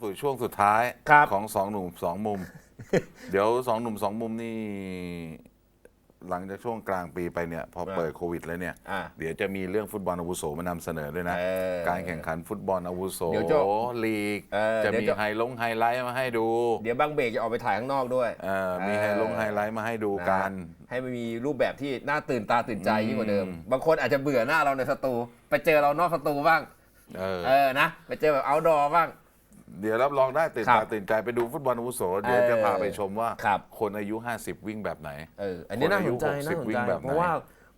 เข้าสู่ช่วงสุดท้ายครับ ของสองหนุ่มสองมุม เดี๋ยวสองหนุ่มสองมุมนี่ หลังจากช่วงกลางปีไปเนี่ย พอเปิดโควิดแล้วเนี่ย อ่าเดี๋ยวจะมีเรื่องฟุตบอลอาวุโสมานำเสนอด้วยนะ เออการแข่งขันฟุตบอลอาวุโสเดี๋ยวจะลีก เออจะเดี๋ยวมีจะ ไฮลงไฮไลท์มาให้ดูเดี๋ยวบางเบรกจะออกไปถ่ายข้างนอกด้วยเออมีไฮลงไฮไลท์มาให้ดูกันนะให้มันมีรูปแบบที่น่าตื่นตาตื่นใจยิ่งกว่าเดิมอืมบางคนอาจจะเบื่อหน้าเราในสตู ไปเจอเรานอกสตูบ้าง เออ เออนะ ไปเจอแบบเอาดอบ้าง เดี๋ยวรับรองได้ตื่นครัตาบตื่นใจไปดูฟุตบอลอาวุโสเดี๋ยวเออจะพาไปชมว่าครับ คนอายุ 50 วิ่งแบบไหน เอออันนี้น่าสนใจคนอายุน่าสน60วิ่ใจงแบบไหน เพราะว่า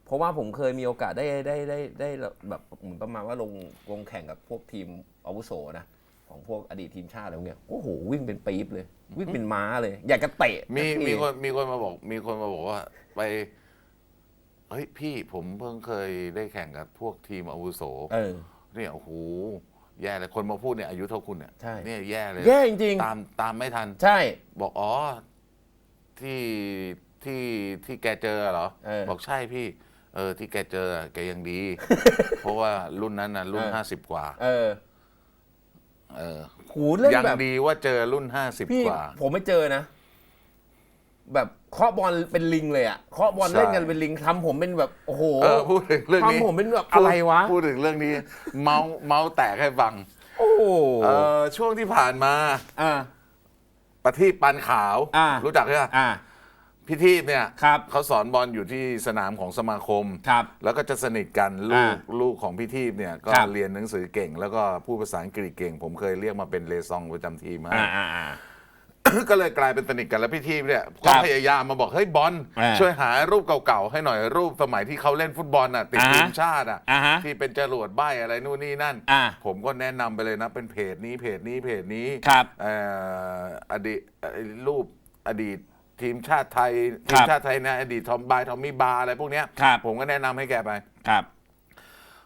เพราะว่าผมเคยมีโอกาสได้ได้ได้ได้แบบเหมือนประมาณว่าลงลงแข่งกับพวกทีมอาวุโสนะของพวกอดีตทีมชาติอะไรพวกเนี้ยโอ้โหวิ่งเป็นปี๊บเลย วิ่งเป็นม้าเลย อยากจะเตะมีสักทีมีคนมีคนมาบอกมีคนมาบอกว่าไปเฮ้ยพี่ผมเพิ่งเคยได้แข่งกับพวกทีมอาวุโสเออเนี่ยโอ้โห แย่เลยคนมาพูดเนี่ยอายุเท่าคุณเนี่ยใช่ เนี่ยแย่เลยแย่จริงตามตามไม่ทัน ๆใช่ บอกอ๋อที่ที่ที่แกเจอเหรอ เออบอกใช่พี่ เออที่แกเจอแกยังดี เพราะว่ารุ่นนั้นน่ะรุ่นเออ ห้าสิบกว่า เออเออหูเล่นยังแบบ ดีว่าเจอรุ่นห้าสิบพี่กว่า ผมไม่เจอนะ แบบเคาะบอลเป็นลิงเลยอะเคาะบอลใช่เล่นกันเป็นลิงทำผมเป็นแบบโอ้โหเออพูดถึงเรื่องนี้ทำผมเป็นแบบอะไรวะ พูดถึงเรื่องนี้ เมาเมาแตกให้ฟังโอ้โหเออช่วงที่ผ่านมาอ่า ประทีปปันขาว อ่ารู้จักใช่ไหมอ่า พี่ทีปเนี่ยครับ เขาสอนบอลอยู่ที่สนามของสมาคม ครับ แล้วก็จะสนิทกันลูกอ่าลูกของพี่ทีปเนี่ยก็ครับ เรียนหนังสือเก่ง แล้วก็พูดภาษาอังกฤษเก่ง ผมเคยเรียกมาเป็นเลซองประจำทีมให้ อ่าอ่าอ่า ก็เลยกลายเป็นสนิทกันแล้วพี่ทีปเนี่ยคก็รับพยายามมาบอกเฮ้ยบอลอ่าช่วยหารูปเก่าๆให้หน่อยรูปสมัยที่เขาเล่นฟุตบอลน่ะติดอ่าทีมชาติอะอ่าฮะที่เป็นจรวดใบอะไรนู่นนี่นั่น อ่าผมก็แนะนำไปเลยนะ เป็นเพจนี้เพจนี้เพจนี้ครับเอ่ออดีตเอ่อรูปอดีตทีมชาติไทยคทีรัมบชาติไทยนะอดีตทอมบายทอมมี่บาร์อะไรพวกเนี้ยครับ ผมก็แนะนำให้แกไป ครับ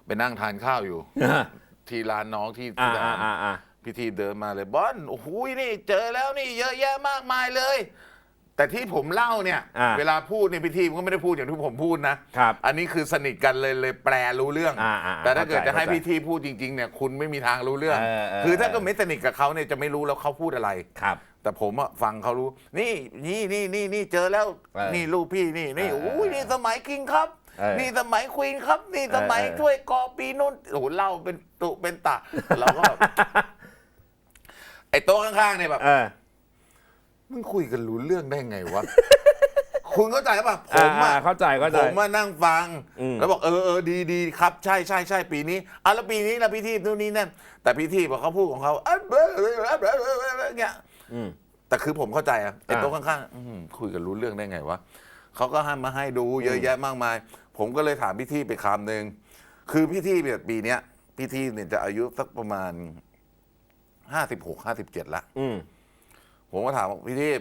ไปนั่งทานข้าวอยู่อ่าที่ร้านน้องที่อ่าที่ร้าน อ่าอ่า พิธีเดินมาเลยบอลโอ้โหนี่เจอแล้วนี่เยอะแยะมากมายเลย แต่ที่ผมเล่าเนี่ย อ่าเวลาพูดเนี่ยพิธีมันก็ไม่ได้พูดอย่างที่ผมพูดนะครับอันนี้คือสนิทกันเลยเลยแปลรู้เรื่อง อ่าอ่าแต่ถ้าเกิดเข้าใจจะให้เข้าใจพิธีพูดจริงๆเนี่ยคุณไม่มีทางรู้เรื่อง เออเออ คือถ้าเออก็ไม่สนิทกับเขาเนี่ยจะไม่รู้แล้วเขาพูดอะไร ครับ แต่ผมอะฟังเขารู้ นี่นี่นี่นี่นี่เจอแล้ว เออนี่ลูกพี่นี่นี่เออโอ้ยนี่สมัยคิงครับ เออนี่สมัยควีนครับ นี่สมัยเออเออ ถ้วยกอปีนุ่นโอ้โหเล่าเป็นตุเป็นตะเราก็แบบไอ้ โต๊ะข้างๆเนี่ยแบบเออ มึงคุยกันรู้เรื่องได้ไงวะ คุณเข้าใจป่ะผมอะอ่าเข้าใจเข้าใจผมมานั่งฟัง อืม แล้วบอกเออเออดีดีครับ ใช่ใช่ใช่ปีนี้อะแล้วปีนี้ละพี่ทีนู่นนี่นั่นแต่พี่ทีพอเขาพูดของเขาอะเบ้อเบ้อเบ้อเบ้อเบ้อเบ้อเบ้อเงี้ย อืม แต่คือผมเข้าใจอะไอ้อ่าโต๊ะข้างๆอื้อหือคุยกันรู้เรื่องได้ไงวะเขาก็ให้มาให้ดูเยอะแยะมากมาย ผมก็เลยถามพี่ที่ไปคำหนึ่งคือพี่ที่เนี่ยปีเนี้ยพี่ที่เนี่ยจะอายุสักประมาณ ห้าสิบหกห้าสิบเจ็ดละอืมผมก็ถามว่าพี่ที่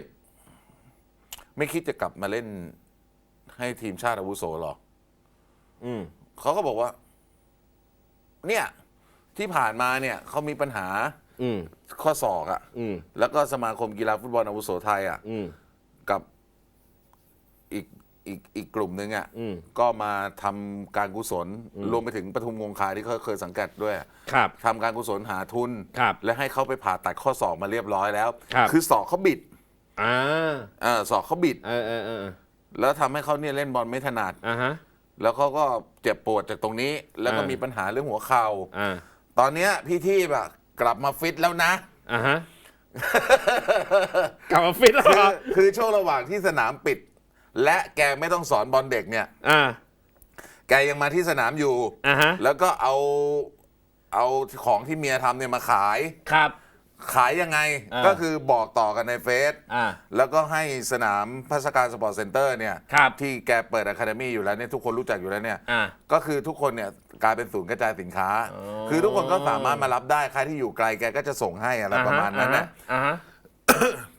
ไม่คิดจะกลับมาเล่นให้ทีมชาติอาวุโสหรอ อืมเขาก็บอกว่า เนี่ย ที่ผ่านมาเนี่ย เขามีปัญหาอืมข้อศอกอะอืมแล้วก็สมาคมกีฬาฟุตบอลอาวุโสไทยอะอืมกับอีก อีกอีกกลุ่มหนึ่งอะ่ะอืมก็มาทำการกุศลรวมไปถึงปทุมวงคาที่เขาเคยสังกัดด้วยครับทำการกุศลหาทุน ครับและให้เขาไปผ่าตัดข้อศอกมาเรียบร้อยแล้วครับ อศอกเขาบิดอ่าเออศอกเขาบิด เออเออเออแล้วทำให้เขาเนี่ยเล่นบอลไม่ถนัด อ่าฮะ แล้วเขาก็เจ็บปวดจากตรงนี้ แล้วก็อ่ามี มีปัญหาเรื่องหัวเข่าอ่าตอนเนี้ยพี่ที่แบบกลับมาฟิตแล้วนะ อ่าฮะกลับมาฟิตแล้วคืเหรออคือช่วงระหว่างที่สนามปิด และแกไม่ต้องสอนบอลเด็กเนี่ย อ่า แกยังมาที่สนามอยู่ อ่าฮะ แล้วก็เอาเอาของที่เมียทำเนี่ยมาขาย ครับ ขายยังไงอ่า ก็คือบอกต่อกันในเฟซอ่า แล้วก็ให้สนามพัฒการสปอร์ตเซ็นเตอร์เนี่ยครับ ที่แกเปิดอะคาเดมี่อยู่แล้วเนี่ยทุกคนรู้จักอยู่แล้วเนี่ย อ่า ก็คือทุกคนเนี่ยกลายเป็นศูนย์กระจายสินค้า อ๋อ คือทุกคนก็สามารถมารับได้ใครที่อยู่ไกลแกก็จะส่งให้อะไรประมาณนั้นนะ อ่าฮะ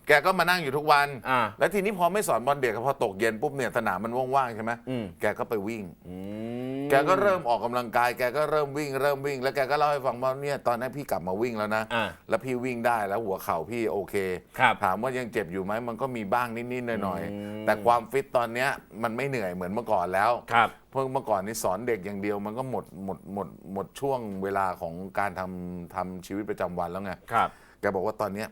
แกก็มานั่งอยู่ทุกวัน อ่า แล้วทีนี้พอไม่สอนบอลเด็กพอตกเย็นปุ๊บเนี่ยสนามมันว่างๆใช่ไหมอืม แกก็ไปวิ่ง อืม แกก็เริ่มออกกำลังกาย แกก็เริ่มวิ่ง เริ่มวิ่ง แล้วแกก็เล่าให้ฟังว่าเนี่ยตอนนั้นพี่กลับมาวิ่งแล้วนะ อ่าแล้วพี่วิ่งได้แล้วหัวเข่าพี่โอเค ครับถามว่ายังเจ็บอยู่ไหมมันก็มีบ้างนิดๆหน่อยอืม ๆ แต่ความฟิตตอนเนี้ยมันไม่เหนื่อยเหมือนเมื่อก่อนแล้ว ครับ เพราะเมื่อก่อนนี่สอนเด็กอย่างเดียวมันก็หมดหมดหมดหมดช่วงเวลาของการทำทำชีวิตประจำวันแล้วไง ครับ แกบอกว่าตอนเนี้ย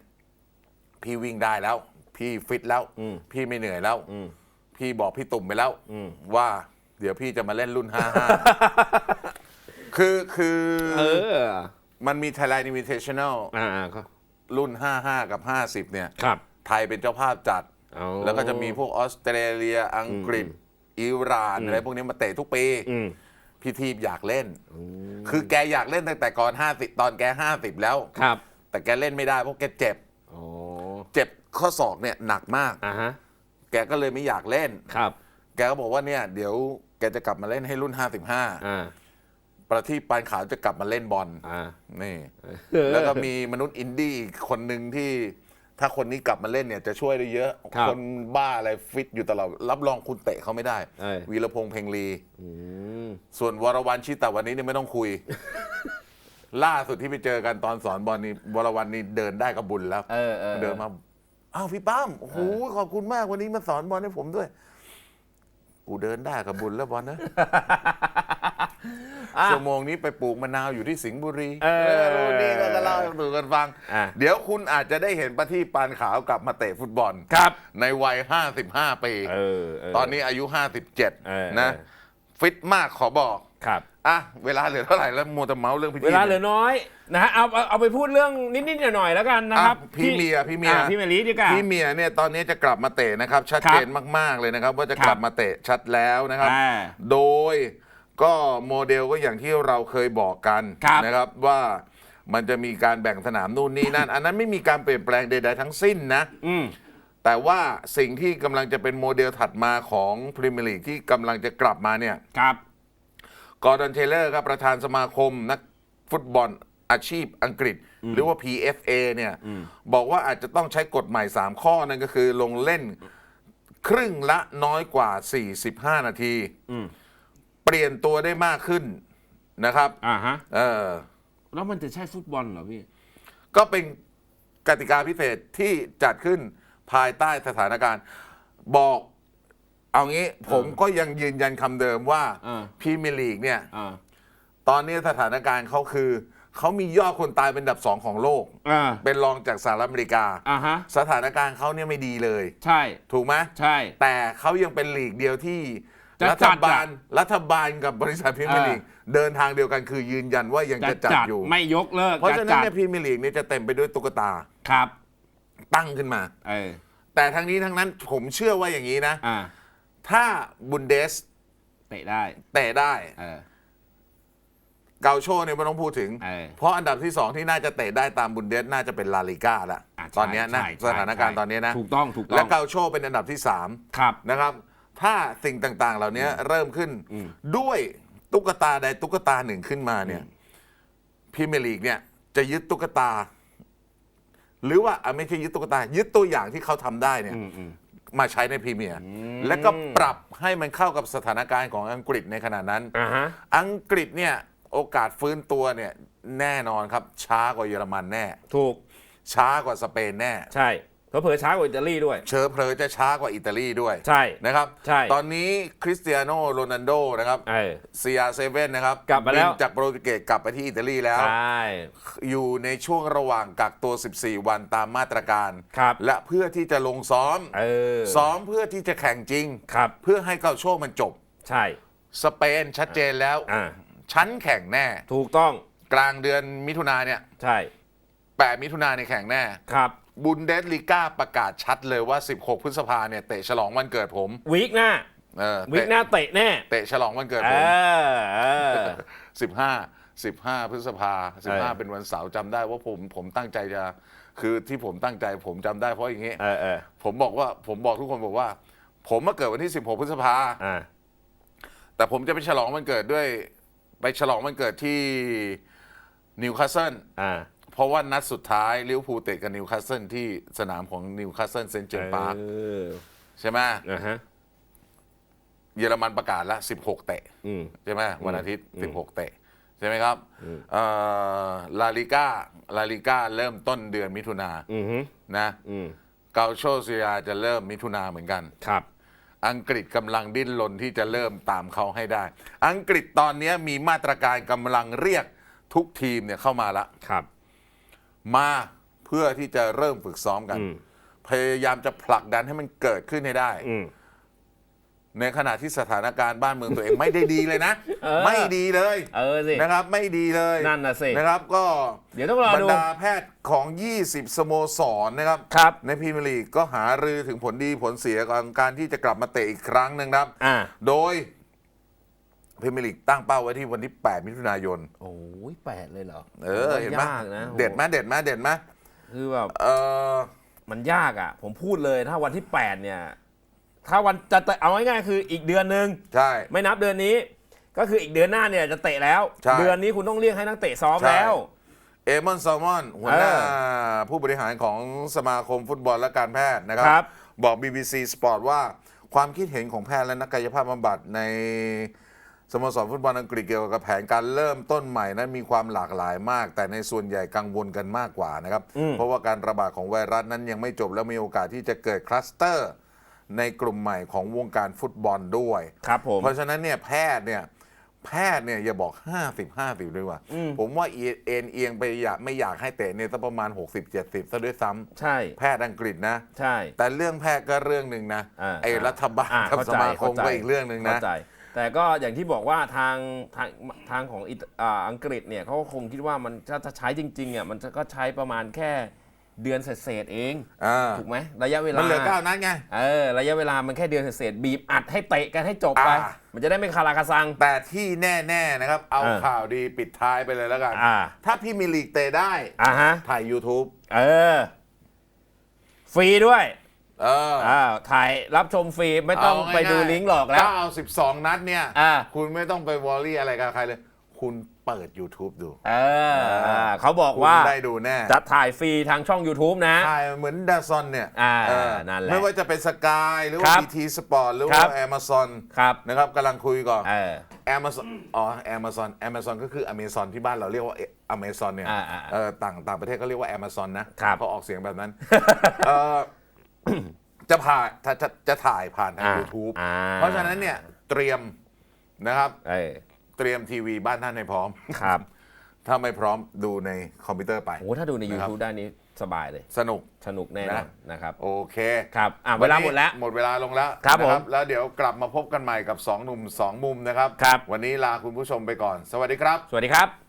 พี่วิ่งได้แล้ว พี่ฟิตแล้วอืมพี่ไม่เหนื่อยแล้วอืมพี่บอกพี่ตุ่มไปแล้วอืมว่าเดี๋ยวพี่จะมาเล่นรุ่น55คือคือเออ มันมี Thailand Invitational อ่าก็รุ่น 55 กับ 50 เนี่ย ครับ ไทยเป็นเจ้าภาพจัดเอาแล้วก็จะมีพวกออสเตรเลีย อังกฤษ อิหร่านอะไรพวกนี้มาเตะทุกปีอืมพี่ทีบอยากเล่น คือแกอยากเล่นตั้งแต่ก่อน 50 ตอนแก 50 แล้ว ครับ แต่แกเล่นไม่ได้เพราะแกเจ็บโอ้ เจ็บข้อศอกเนี่ยหนักมาก อ่าฮะแกก็เลยไม่อยากเล่น ครับแกก็บอกว่าเนี่ยเดี๋ยวแกจะกลับมาเล่นให้รุ่นอ่า55ประทีปปานขาวจะกลับมาเล่นบอลอ่า นี่ แล้วก็มีมนุษย์อินดี้อีกคนหนึ่งที่ถ้าคนนี้กลับมาเล่นเนี่ยจะช่วยได้เยอะ ครับคนบ้าอะไรฟิตอยู่ตลอด รับรองคุณเตะเขาไม่ได้ เออวีรพงษ์เพ็งลี อืมส่วนวรวันชิตะวันนี้เนี่ยไม่ต้องคุย ล่าสุดที่ไปเจอกันตอนสอนบอลนี่วรวันนี่เดินได้ก็บุญแล้วเออเออ เดินมาอ้าวพี่ป้ามโอ้โหขอบคุณมากวันนี้มาสอนบอลให้ผมด้วย กูเดินได้กับบุญแล้วบอลนะอะ ชั่วโมงนี้ไปปลูกมะนาวอยู่ที่สิงห์บุรีเออรู้นี่ก็จะเล่าให้ดูกันฟัง อะ เดี๋ยวคุณอาจจะได้เห็นประทีปปานขาวกลับมาเตะฟุตบอลครับ ในวัย 55 ปี เออเตอนนี้อายุ เออ57 นะ ฟิตมากขอบอก ครับ อะเวลาเหลือเท่าไหร่แล้วมัวแต่เมาส์เรื่องพิธีเวลาเหลือน้อยนะฮะเอาเอาเอาไปพูดเรื่องนิดๆหน่อยๆแล้วกันนะครับอะพี่เมียพี่เมียอะพี่เมลีดีกว่า พี่เมียเนี่ยตอนนี้จะกลับมาเตะนะครับ ชัดเจนมาก ๆเลยนะครับ ว่าจะครับกลับมาเตะชัดแล้วนะครับ อ่าโดยก็โมเดลก็อย่างที่เราเคยบอกกันครับนะครับว่ามันจะมีการแบ่งสนามนู่นนี่นั่น อันนั้นไม่มีการเปลี่ยนแปลงใดๆทั้งสิ้นนะ อืม แต่ว่าสิ่งที่กำลังจะเป็นโมเดลถัดมาของพรีเมียร์ลีกที่กำลังจะกลับมาเนี่ย ครับ กอร์ดอนเทเลอร์ครับประธานสมาคมนักฟุตบอลอาชีพอังกฤษ หรือว่า PFA เนี่ยบอกว่าอาจจะต้องใช้กฎใหม่ 3 ข้อนั่นก็คือลงเล่นครึ่งละน้อยกว่า 45 นาทีอืมเปลี่ยนตัวได้มากขึ้นนะครับอ่าฮะเออแล้วมันจะใช่ฟุตบอลเหรอพี่ ก็เป็นกติกาพิเศษที่จัดขึ้นภายใต้สถานการณ์ บอก เอางี้ผมก็ยังยืนยันคำเดิมว่าเออพรีเมียร์ลีกเนี่ย อ่าตอนนี้สถานการณ์เขาคือ เขามียอดคนตายเป็นอันดับสองของโลก อ่าเป็นรองจากสหรัฐอเมริกา อ่าฮะสถานการณ์เขาเนี่ยไม่ดีเลย ใช่ถูกไหมใช่ แต่เขายังเป็นลีกเดียวที่ จะรัจัฐดอะ บาลรัฐบาลกับบริษัทพรีเมียร์ลีกเดินทางเดียวกันคือยืนยันว่ายังจะจะจัดจัดอยู่ ไม่ยกเลิกเพราะจะฉะนั้นจัดเนี่ยพรีเมียร์ลีกเนี่ยจะเต็มไปด้วยตุ๊กตาครับตั้งขึ้นมา เออแต่ทั้งนี้ทั้งนั้นผมเชื่อว่าอย่างนี้นะ อ่า ถ้าบุนเดสเตะได้เตะได้ เออ เกาโชเนี่ยไม่ต้องพูดถึง เออเพราะอันดับที่สองที่น่าจะเตะได้ตามบุนเดสน่าจะเป็นลาลิก้าละะตอนเนี้ยนะใช่สถานการณ์ใช่ตอนนี้นะถูกต้องถูกต้องและเกาโชเป็นอันดับที่สาม ครับ นะครับ ถ้าสิ่งต่างๆ เหล่านี้เริ่มขึ้น ด้วยตุ๊กตาใดตุ๊กตาหนึ่งขึ้นมาเนี่ยพรีเมียร์ลีกเนี่ยจะยึดตุ๊กตา หรือว่าอะไม่ใช่ยึดตุ๊กตา ยึดตัวอย่างที่เขาทำได้เนี่ยอื มอืมมาใช้ในพรีเมียร์แล้วก็ปรับให้มันเข้ากับสถานการณ์ของอังกฤษในขณะนั้น อ่าฮะ อังกฤษเนี่ยโอกาสฟื้นตัวเนี่ยแน่นอนครับช้ากว่าเยอรมันแน่ ถูกช้ากว่าสเปนแน่ ใช่ เผลอๆช้ากว่าอิตาลีด้วย เชอเพลอจะช้ากว่าอิตาลีด้วยใช่ นะครับใช่ตอนนี้คริสเตียโนโรนัลโดนะครับเออซีอาเซเว่นนะครับกลับมาแล้วนจากโปรตุเกสกลับไปที่อิตาลีแล้ว ใช่ อยู่ในช่วงระหว่างกักตัว 14 วันตามมาตรการ ครับ และเพื่อที่จะลงซ้อม เออซ้อมเพื่อที่จะแข่งจริง ครับ เพื่อให้เกาโชคมันจบ ใช่ สเปนชัดเจนแล้ว อ่า ชั้นแข่งแน่ ถูกต้อง กลางเดือนมิถุนาเนี่ยใช่ 8 มิถุนาเนี่ยแข่งแน่ ครับ บุนเดสลีกาประกาศชัดเลยว่า 16 พฤษภาเนี่ยเตะฉลองวันเกิดผมวีคหน้าเออวีคเตะหน้าเตะแน่เตะฉลองวันเกิดเอผมอเออ15 15พฤษภาเออ15เป็นวันเสาร์จำได้ว่าผมผมตั้งใจจะ คือที่ผมตั้งใจผมจำได้เพราะอย่างงี้ เออเออผมบอกว่าผมบอกทุกคนบอกว่า ผมมาเกิดวันที่ 16 พฤษภา อ่าแต่ผมจะไปฉลองวันเกิดด้วย ไปฉลองวันเกิดที่นิวคาสเซิลอ่า เพราะว่านัดสุดท้ายลิเวอร์พูลเตะกับนิวคาสเซิลที่สนามของนิวคาสเซิลเซนต์เจมส์พาร์คเออใช่ไหมอ่าฮะเยอรมันประกาศแล้ว16 เตะอืม ใช่ไหมวันอาทิตย์ 16 เตะ ใช่ไหมครับเอ่อลาลิก้าลาลิก้าเริ่มต้นเดือนมิถุนาอือฮึนะอืมเกาโชเซียจะเริ่มมิถุนาเหมือนกัน ครับ อังกฤษกำลังดิ้นรนที่จะเริ่มตามเขาให้ได้ อังกฤษตอนนี้มีมาตรการกำลังเรียกทุกทีมเนี่ยเข้ามาละ ครับ มาเพื่อที่จะเริ่มฝึกซ้อมกันอืมพยายามจะผลักดันให้มันเกิดขึ้นให้ได้อืมในขณะที่สถานการณ์บ้านเมืองตัวเอง ไม่ได้ดีเลยนะ เออ ไม่ดีเลยเออสิ นะครับ ไม่ดีเลยนั่นน่ะสินะครับ ก็เดี๋ยวต้องรอบรดูรดาแพทย์ของ 20 สโมสรนะครับ ครับ ในพรีเมียร์ลีกก็หารือถึงผลดีผลเสียของการที่จะกลับมาเตะอีกครั้งหนึ่งครับ อ่า โดย พรีเมียร์ลีกตั้งเป้าไว้ที่วันที่ 8 มิถุนายน โอ้ยแปดเลยเหรอเออเห็นไหมยากนะเด็ดไหมเด็ดไหมเด็ดไหมคือแบบเออ มันยากอะ ผมพูดเลยถ้าวันที่ 8 เนี่ย ถ้าวันจะเตะเอาง่ายๆคืออีกเดือนหนึ่งใช่ ไม่นับเดือนนี้ ก็คืออีกเดือนหน้าเนี่ยจะเตะแล้ว ใช่เดือนนี้คุณต้องเรียกให้นักเตะซ้อมใช่ แล้ว เอมอนซลมอนหัวหน้าเอผู้บริหารของสมาคมฟุตบอลและการแพทย์นะครัครับ บอก BBC Sport ว่าความคิดเห็นของแพทย์และนักกายภาพบำบัดใน สโมสรฟุตบอลอังกฤษเกี่ยวกับแผนการเริ่มต้นใหม่นั้นมีความหลากหลายมาก แต่ในส่วนใหญ่กังวลกันมากกว่านะครับ เพราะว่าการระบาดของไวรัสนั้นยังไม่จบ และมีโอกาสที่จะเกิดคลัสเตอร์ ในกลุ่มใหม่ของวงการฟุตบอลด้วยครับผมเพราะฉะนั้นเนี่ยแพทย์เนี่ยแพทย์เนี่ยอย่าบอก 50 50ด้วยว่า ผมว่าเอียเอ็นเอียงไปอยากไม่อยากให้เตะเนี่ยสักประมาณ 60 70ซะด้วยซ้ำใช่ แพทย์อังกฤษนะ ใช่ แต่เรื่องแพทย์ก็เรื่องหนึ่งนะอ่าไอ้รัฐบาลอ่ากับเข้าสใจมาคมเข้าใจก็อีกเรื่องหนึ่งนะเข้าใจ แต่ก็อย่างที่บอกว่าทางทางทางของอิตอ่าอังกฤษเนี่ยเขาก็คงคิดว่ามันถ้าจะใช้จริงๆอะมันจะก็ใช้ประมาณแค่เดือนเศษๆเอง อ่าถูกไหมระยะเวลา มันเหลือเก้านัดไง เออระยะเวลามันแค่เดือนเศษๆบีบอัดให้เตะกันให้จบไป อ่า มันจะได้ไม่คาราคาซัง แต่ที่แน่ๆนะครับ เอาเออข่าวดีปิดท้ายไปเลยแล้วกัน อ่า ถ้าพี่มีลีกเตะได้ อ่าฮะ ถ่าย YouTube เออ ฟรีด้วย เอออ่าถ่ายรับชมฟรีไม่ต้องเาไปดูง่ายๆลิงก์หลอกแล้ว ถ้าเอา 12 นัดเนี่ย อ่า คุณไม่ต้องไปวอรี่อะไรกับใครเลย คุณเปิด YouTube ดูเอออ่าเขาบอกคุณว่าได้ดูแน่จะถ่ายฟรีทางช่อง YouTube นะถ่ายเหมือนดาซอนเนี่ยอ่าเออนั่นแหละไม่ว่าจะเป็นสกายหรือคว่ารับบีทีสปอร์ตหรือครัว่าบ แอม z o n ครับนะครับกำลังคุยก่อน เออ แอม z o n อ๋อแอม z o n แอม z o n ก็คืออเมซอนที่บ้านเราเรียกว่าอเมซอนเนี่ยอ่าอ่าเออต่างต่างประเทศก็เรียกว่าแอม z o n นะครับ เขาออกเสียงแบบนั้น เออ จะผ่านจะจะจะถ่ายผ่านทาง อ่า YouTube อ่า เพราะฉะนั้นเนี่ยเตรียมนะครับ เออเตรียมทีวีบ้านท่านให้พร้อม ครับถ้าไม่พร้อมดูในคอมพิวเตอร์ไป โอ้ถ้าดูในนะครับ YouTube ด้านนี้สบายเลย สนุก สนุกแน่นอนนะ นะครับ โอเคครับอะเวลาหมดแล้วหมดเวลาลงแล้วครับนะผมแล้วเดี๋ยวกลับมาพบกันใหม่กับ 2 หนุ่ม 2 มุมนะครับ ครับ วันนี้ลาคุณผู้ชมไปก่อน สวัสดีครับ สวัสดีครับ